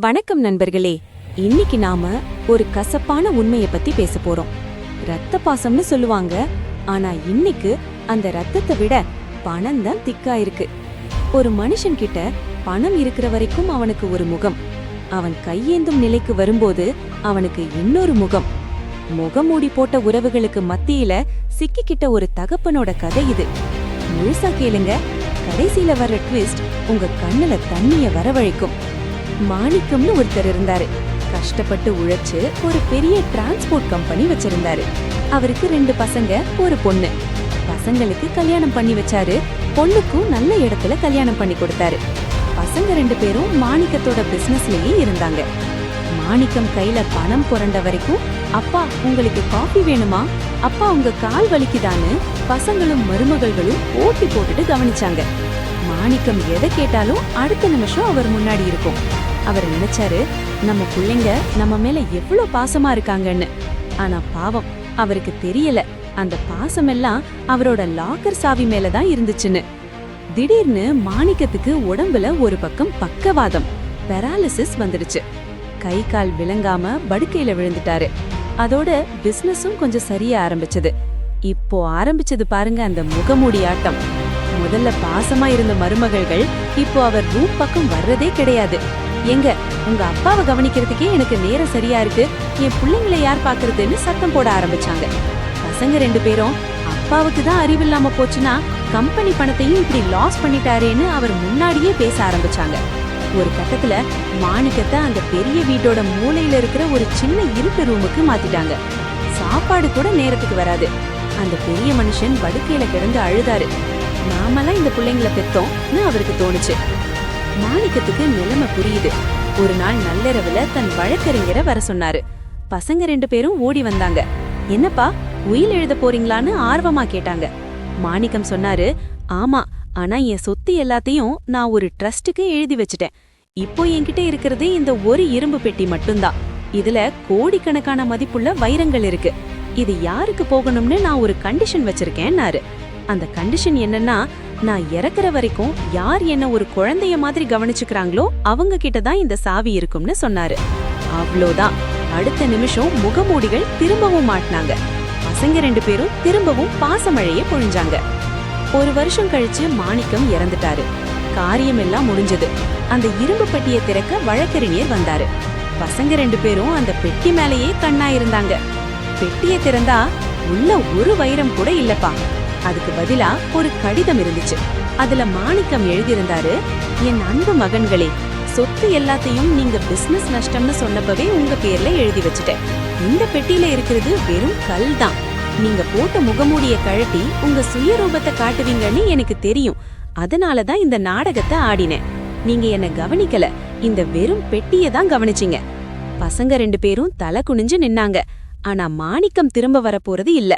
வணக்கம் நண்பர்களே. இன்னைக்கு நாம ஒரு கசப்பான உண்மைய பத்தி பேச போறோம். ரத்த பாசம்னு சொல்லுவாங்க. ஆனா இன்னைக்கு அந்த ரத்தத்தை விட பணம் தான் திக்கா இருக்கு. ஒரு மனுஷன் கிட்ட பணம் இருக்கிற வரைக்கும் அவனுக்கு ஒரு முகம். அவன் கையேந்தும் நிலைக்கு வரும்போது அவனுக்கு இன்னொரு முகம். முகமூடி போட்ட உறவுகளுக்கு மத்தியில சிக்கிக்கிட்ட ஒரு தகப்பனோட கதை இது. முழுசா கேளுங்க. கடைசியில வர்ற ட்விஸ்ட் உங்க கண்ணுல தண்ணிய வரவழைக்கும். மாணிக்கம்னு ஒருத்தர் இருந்தாரு. கஷ்டப்பட்டு உழைச்சு ஒரு பெரிய டிரான்ஸ்போர்ட் கம்பெனி வச்சிருந்தாரு. அவருக்கு ரெண்டு பசங்க ஒரு பொண்ணு. பசங்களுக்கு கல்யாணம் பண்ணி வச்சாரு. பொண்ணுக்கும் நல்ல இடத்துல கல்யாணம் பண்ணி கொடுத்தாரு. பசங்க ரெண்டு பேரும் மாணிக்கத்தோட பிசினஸ்லயே இருந்தாங்க. மாணிக்கம் கையில பணம் புரண்ட வரைக்கும் அப்பா உங்களுக்கு காஃபி வேணுமா? அப்பா உங்க கால் வலிக்குதான்னு? பசங்களும் மருமகள்களும் போட்டி போட்டுட்டு கவனிச்சாங்க. மாணிக்கம் எதை கேட்டாலும் அடுத்த நிமிஷம் அவர் முன்னாடி இருக்கும். அவர் நினைச்சாரு நம்ம பிள்ளைங்க நம்ம மேல எவ்வளவு பாசமா இருக்காங்கன்னு. ஆனா பாவம் அவருக்கு தெரியல. அந்த பாசமெல்லாம் அவரோட லாக்கர் சாவி மேலதான் இருந்துச்சுன்னு. திடீர்னு மாணிக்கத்துக்கு உடம்புல ஒரு பக்கம் பக்கவாதம் பெராலிசிஸ் வந்துடுச்சு. கை கால் விளங்காம படுக்கையில விழுந்துட்டாரு. அதோட பிசினஸும் கொஞ்சம் சரிய ஆரம்பிச்சது. இப்போ ஆரம்பிச்சது பாருங்க அந்த முகமூடி ஆட்டம். முதல்ல பாசமா இருந்த மருமகள்கள் இப்போ அவர் ரூம் பக்கம் வர்றதே கிடையாது. எங்க உங்க அப்பாவை கவனிக்கிறதுக்கே எனக்கு நேரம் சரியா இருக்கு. என் பிள்ளைங்களை யார் பாக்குறதுன்னு சத்தம் போட ஆரம்பிச்சாங்க. பசங்க ரெண்டு பேரும் அப்பாவுக்கு தான் அறிவில்லாம போச்சுன்னா கம்பெனி பணத்தையும் இப்படி லாஸ் பண்ணிட்டாரேன்னு அவர் முன்னாடியே பேச ஆரம்பிச்சாங்க. ஒரு கட்டத்துல மாணிக்கத்தை அந்த பெரிய வீட்டோட மூலையில இருக்கிற ஒரு சின்ன இருட்டு ரூமுக்கு மாத்திட்டாங்க. சாப்பாடு கூட நேரத்துக்கு வராது. அந்த பெரிய மனுஷன் படுக்கையில கிடந்து அழுதாரு. நாமெல்லாம் இந்த பிள்ளைங்கள பெத்தோம்னு அவருக்கு தோணுச்சு. மாணிக்கத்துக்கு நிலைமை புரியுது. ஒரு நாள் நள்ளிரவுல தன் வழக்கறிஞரை வர சொன்னாரு. பசங்க ரெண்டு பேரும் ஓடி வந்தாங்க. என்னப்பா உயில் எழுத போறீங்களான்னு ஆர்வமா கேட்டாங்க. மாணிக்கம் சொன்னாரு ஆமா ஆனா என் சொத்து எல்லாத்தையும் நான் ஒரு ட்ரஸ்டுக்கு எழுதி வச்சுட்டேன். இப்போ என்கிட்ட இருக்கிறது இந்த ஒரு இரும்பு பெட்டி மட்டும்தான். இதுல கோடிக்கணக்கான மதிப்புள்ள வைரங்கள் இருக்கு. இது யாருக்கு போகணும்னு நான் ஒரு கண்டிஷன் வச்சிருக்கேன்னாரு. அந்த கண்டிஷன் என்னன்னா நான் இறக்குற வரைக்கும் யார் என்ன ஒரு குழந்தைய மாதிரி கவனிச்சுக்கிறாங்களோ அவங்க கிட்ட தான் இந்த சாவி இருக்கும்னு சொன்னாரு. அவ்வளோதான் அடுத்த நிமிஷம் முகமூடிகள் திரும்பவும் மாட்டினாங்க. பசங்க ரெண்டு பேரும் திரும்பவும் பாசமழைய பொழிஞ்சாங்க. ஒரு வருஷம் கழிச்சு மாணிக்கம் இறந்துட்டாரு. காரியம் எல்லாம் முடிஞ்சது. அந்த இரும்பு பெட்டியை திறக்க வழக்கறிஞர் வந்தாரு. பசங்க ரெண்டு பேரும் அந்த பெட்டி மேலேயே கண்ணா இருந்தாங்க பெட்டியை திறந்தா உள்ள ஒரு வைரம் கூட இல்லப்பா. அதுக்கு பதிலா ஒரு கடிதம் இருந்துச்சு. அதுல மாணிக்கம் எழுதியிருந்தாரு என் அன்பு மகன்களே சொத்து எல்லாத்தையும் நீங்க பிசினஸ் நஷ்டம்னு சொன்னப்பவே உங்க பேர்ல எழுதி வச்சுட்டேன். இந்த பெட்டியில இருக்கிறது வெறும் கல் தான். நீங்க போட்ட முகமூடிய கழட்டி உங்க சுயரூபத்தை காட்டுவீங்கன்னு எனக்கு தெரியும். அதனால தான் இந்த நாடகத்தை ஆடினேன். நீங்க என்ன கவனிக்கல இந்த வெறும் பெட்டிய தான் கவனிச்சீங்க. பசங்க ரெண்டு பேரும் தலை குனிஞ்சு நின்னாங்க. ஆனா மாணிக்கம் திரும்ப வரப்போறது இல்ல.